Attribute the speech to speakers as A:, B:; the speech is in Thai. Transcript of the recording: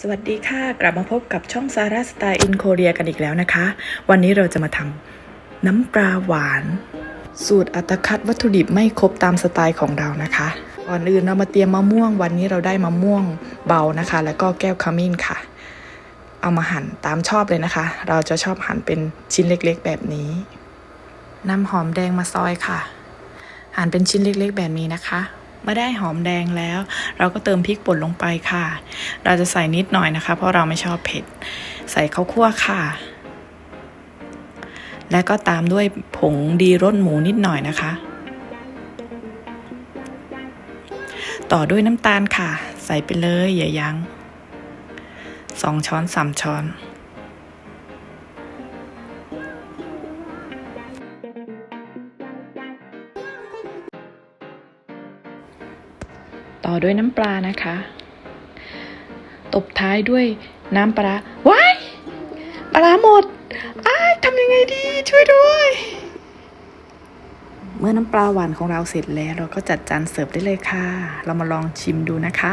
A: สวัสดีค่ะ กลับมาพบกับช่องซาร่าสไตล์อินโคเรียกันอีกแล้วนะคะ วันนี้เราจะมาทำน้ำปลาหวาน สูตรอัตคัดวัตถุดิบไม่ครบตามสไตล์ของเรานะคะ ก่อนอื่นเรามาเตรียมมะม่วง วันนี้เราได้มะม่วงเบานะคะ แล้วก็แก้วขมิ้นค่ะ เอามาหั่นตามชอบเลยนะคะ เราจะชอบหั่นเป็นชิ้นเล็กๆ แบบนี้นำหอมแดงมาซอยค่ะ หั่นเป็นชิ้นเล็กๆ แบบนี้นะคะ เมื่อได้หอมแดงแล้ว เราก็เติมพริกป่นลงไปค่ะ เราจะใส่นิดหน่อยนะคะ เพราะเราไม่ชอบเผ็ด ใส่ข้าวคั่วค่ะ แล้วก็ตามด้วยผงดีรสหมูนิดหน่อยนะคะ ต่อด้วยน้ำตาลค่ะ ใส่ไปเลยอย่ายัง้งสองช้อนสามช้อน ต่อด้วยน้ำปลานะคะ ตบท้ายด้วยน้ำปลาว้ายปลาหมดอ้ายทำยังไงดีช่วยด้วย เมื่อน้ำปลาหวานของเราเสร็จแล้ว เราก็จัดจานเสิร์ฟได้เลยค่ะ เรามาลองชิมดูนะคะ